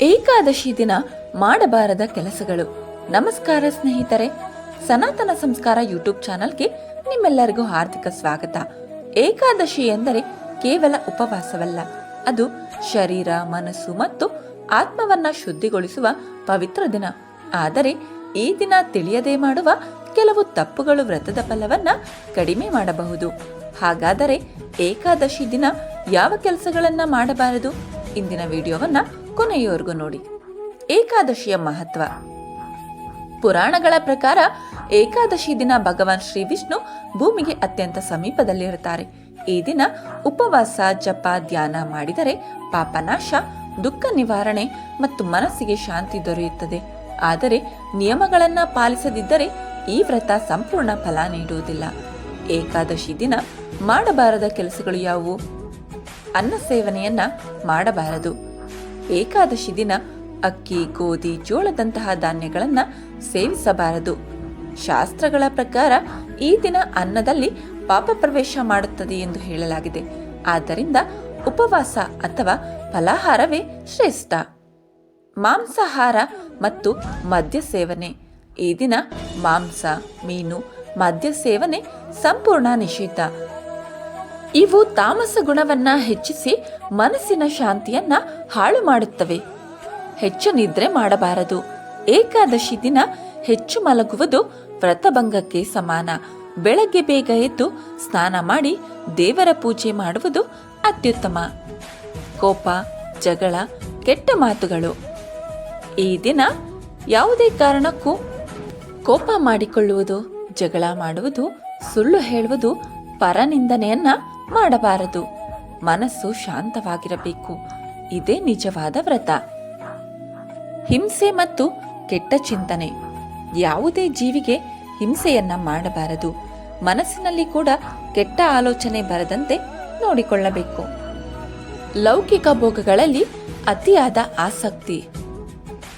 ಏಕಾದಶಿ ದಿನ ಮಾಡಬಾರದ ಕೆಲಸಗಳು. ನಮಸ್ಕಾರ ಸ್ನೇಹಿತರೆ. ಸನಾತನ ಸಂಸ್ಕಾರ ಯೂಟ್ಯೂಬ್ ಚಾನಲ್ಗೆ ನಿಮ್ಮೆಲ್ಲರಿಗೂ ಹಾರ್ದಿಕ ಸ್ವಾಗತ. ಏಕಾದಶಿ ಎಂದರೆ ಕೇವಲ ಉಪವಾಸವಲ್ಲ. ಅದು ಶರೀರ, ಮನಸ್ಸು ಮತ್ತು ಆತ್ಮವನ್ನ ಶುದ್ಧಿಗೊಳಿಸುವ ಪವಿತ್ರ ದಿನ. ಆದರೆ ಈ ದಿನ ತಿಳಿಯದೆ ಮಾಡುವ ಕೆಲವು ತಪ್ಪುಗಳು ವ್ರತದ ಫಲವನ್ನ ಕಡಿಮೆ ಮಾಡಬಹುದು. ಹಾಗಾದರೆ ಏಕಾದಶಿ ದಿನ ಯಾವ ಕೆಲಸಗಳನ್ನ ಮಾಡಬಾರದು? ಇಂದಿನ ವಿಡಿಯೋವನ್ನ ಕೊನೆಯವರೆಗೂ ನೋಡಿ. ಏಕಾದಶಿಯ ಮಹತ್ವ. ಪುರಾಣಗಳ ಪ್ರಕಾರ ಏಕಾದಶಿ ದಿನ ಭಗವಾನ್ ಶ್ರೀ ವಿಷ್ಣು ಭೂಮಿಗೆ ಅತ್ಯಂತ ಸಮೀಪದಲ್ಲಿರುತ್ತಾರೆ. ಈ ದಿನ ಉಪವಾಸ, ಜಪ, ಧ್ಯಾನ ಮಾಡಿದರೆ ಪಾಪನಾಶ, ದುಃಖ ನಿವಾರಣೆ ಮತ್ತು ಮನಸ್ಸಿಗೆ ಶಾಂತಿ ದೊರೆಯುತ್ತದೆ. ಆದರೆ ನಿಯಮಗಳನ್ನ ಪಾಲಿಸದಿದ್ದರೆ ಈ ವ್ರತ ಸಂಪೂರ್ಣ ಫಲ ನೀಡುವುದಿಲ್ಲ. ಏಕಾದಶಿ ದಿನ ಮಾಡಬಾರದ ಕೆಲಸಗಳು ಯಾವುವು? ಅನ್ನ ಸೇವನೆಯನ್ನ ಮಾಡಬಾರದು. ಏಕಾದಶಿ ದಿನ ಅಕ್ಕಿ, ಗೋಧಿ, ಜೋಳದಂತಹ ಧಾನ್ಯಗಳನ್ನು ಸೇವಿಸಬಾರದು. ಶಾಸ್ತ್ರಗಳ ಪ್ರಕಾರ ಈ ದಿನ ಅನ್ನದಲ್ಲಿ ಪಾಪ ಪ್ರವೇಶ ಮಾಡುತ್ತದೆ ಎಂದು ಹೇಳಲಾಗಿದೆ. ಆದ್ದರಿಂದ ಉಪವಾಸ ಅಥವಾ ಫಲಾಹಾರವೇ ಶ್ರೇಷ್ಠ. ಮಾಂಸಾಹಾರ ಮತ್ತು ಮದ್ಯ ಸೇವನೆ. ಈ ದಿನ ಮಾಂಸ, ಮೀನು, ಮದ್ಯ ಸೇವನೆ ಸಂಪೂರ್ಣ ನಿಷಿದ್ಧ. ಇವು ತಾಮಸ ಗುಣವನ್ನ ಹೆಚ್ಚಿಸಿ ಮನಸ್ಸಿನ ಶಾಂತಿಯನ್ನ ಹಾಳು ಮಾಡುತ್ತವೆ. ಹೆಚ್ಚು ನಿದ್ರೆ ಮಾಡಬಾರದು. ಏಕಾದಶಿ ದಿನ ಹೆಚ್ಚು ಮಲಗುವುದು ವ್ರತಭಂಗಕ್ಕೆ ಸಮಾನ. ಬೆಳಗ್ಗೆ ಬೇಗ ಎದ್ದು ಸ್ನಾನ ಮಾಡಿ ದೇವರ ಪೂಜೆ ಮಾಡುವುದು ಅತ್ಯುತ್ತಮ. ಕೋಪ, ಜಗಳ, ಕೆಟ್ಟ ಮಾತುಗಳು. ಈ ದಿನ ಯಾವುದೇ ಕಾರಣಕ್ಕೂ ಕೋಪ ಮಾಡಿಕೊಳ್ಳುವುದು, ಜಗಳ ಮಾಡುವುದು, ಸುಳ್ಳು ಹೇಳುವುದು ಪರನಿಂದನೆಯನ್ನ ಮಾಡಬಾರದು. ಮನಸ್ಸು ಶಾಂತವಾಗಿರಬೇಕು. ಇದೇ ನಿಜವಾದ ವ್ರತ. ಹಿಂಸೆ ಮತ್ತು ಕೆಟ್ಟ ಚಿಂತನೆ. ಯಾವುದೇ ಜೀವಿಗೆ ಹಿಂಸೆಯನ್ನ ಮಾಡಬಾರದು. ಮನಸ್ಸಿನಲ್ಲಿ ಕೂಡ ಕೆಟ್ಟ ಆಲೋಚನೆ ಬರದಂತೆ ನೋಡಿಕೊಳ್ಳಬೇಕು. ಲೌಕಿಕ ಭೋಗಗಳಲ್ಲಿ ಅತಿಯಾದ ಆಸಕ್ತಿ.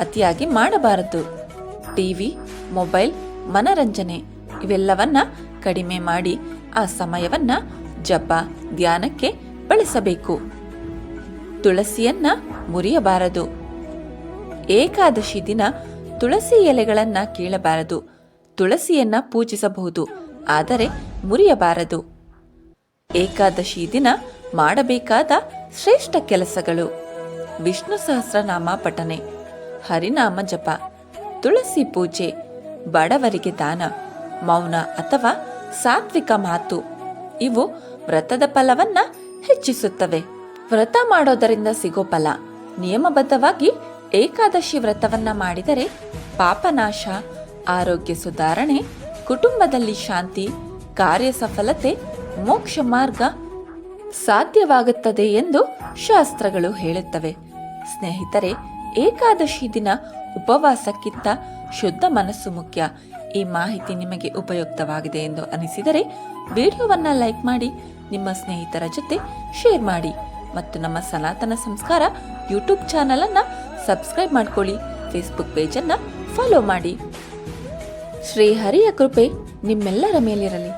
ಅತಿಯಾಗಿ ಮಾಡಬಾರದು. ಟಿವಿ, ಮೊಬೈಲ್, ಮನರಂಜನೆ ಇವೆಲ್ಲವನ್ನ ಕಡಿಮೆ ಮಾಡಿ ಆ ಸಮಯವನ್ನ ಜಪ ಧ್ಯಾನಕ್ಕೆ ಬಳಸಬೇಕು. ತುಳಸಿಯನ್ನ ಮುರಿಯಬಾರದು. ಏಕಾದಶಿ ದಿನ ತುಳಸಿ ಎಲೆಗಳನ್ನ ಕೀಳಬಾರದು. ತುಳಸಿಯನ್ನ ಪೂಜಿಸಬಹುದು, ಆದರೆ ಮುರಿಯಬಾರದು. ಏಕಾದಶಿ ದಿನ ಮಾಡಬೇಕಾದ ಶ್ರೇಷ್ಠ ಕೆಲಸಗಳು. ವಿಷ್ಣು ಸಹಸ್ರನಾಮ ಪಠನೆ, ಹರಿನಾಮ ಜಪ, ತುಳಸಿ ಪೂಜೆ, ಬಡವರಿಗೆ ದಾನ, ಮೌನ ಅಥವಾ ಸಾತ್ವಿಕ ಮಾತು. ಇವು ವ್ರತದ ಫಲವನ್ನ ಹೆಚ್ಚಿಸುತ್ತವೆ. ವ್ರತ ಮಾಡೋದರಿಂದ ಸಿಗೋ ಫಲ. ನಿಯಮಬದ್ಧವಾಗಿ ಏಕಾದಶಿ ವ್ರತವನ್ನ ಮಾಡಿದರೆ ಪಾಪನಾಶ, ಆರೋಗ್ಯ ಸುಧಾರಣೆ, ಕುಟುಂಬದಲ್ಲಿ ಶಾಂತಿ, ಕಾರ್ಯ ಸಫಲತೆ, ಮೋಕ್ಷ ಮಾರ್ಗ ಸಾಧ್ಯವಾಗುತ್ತದೆ ಎಂದು ಶಾಸ್ತ್ರಗಳು ಹೇಳುತ್ತವೆ. ಸ್ನೇಹಿತರೆ, ಏಕಾದಶಿ ದಿನ ಉಪವಾಸಕ್ಕಿಂತ ಶುದ್ಧ ಮನಸ್ಸು ಮುಖ್ಯ. ಈ ಮಾಹಿತಿ ನಿಮಗೆ ಉಪಯುಕ್ತವಾಗಿದೆ ಎಂದು ಅನಿಸಿದರೆ ವಿಡಿಯೋವನ್ನ ಲೈಕ್ ಮಾಡಿ, ನಿಮ್ಮ ಸ್ನೇಹಿತರ ಜೊತೆ ಶೇರ್ ಮಾಡಿ ಮತ್ತು ನಮ್ಮ ಸನಾತನ ಸಂಸ್ಕಾರ ಯೂಟ್ಯೂಬ್ ಚಾನಲ್ ಅನ್ನು ಸಬ್ಸ್ಕ್ರೈಬ್ ಮಾಡಿಕೊಳ್ಳಿ, ಫೇಸ್ಬುಕ್ ಪೇಜನ್ನು ಫಾಲೋ ಮಾಡಿ. ಶ್ರೀಹರಿಯ ಕೃಪೆ ನಿಮ್ಮೆಲ್ಲರ ಮೇಲಿರಲಿ.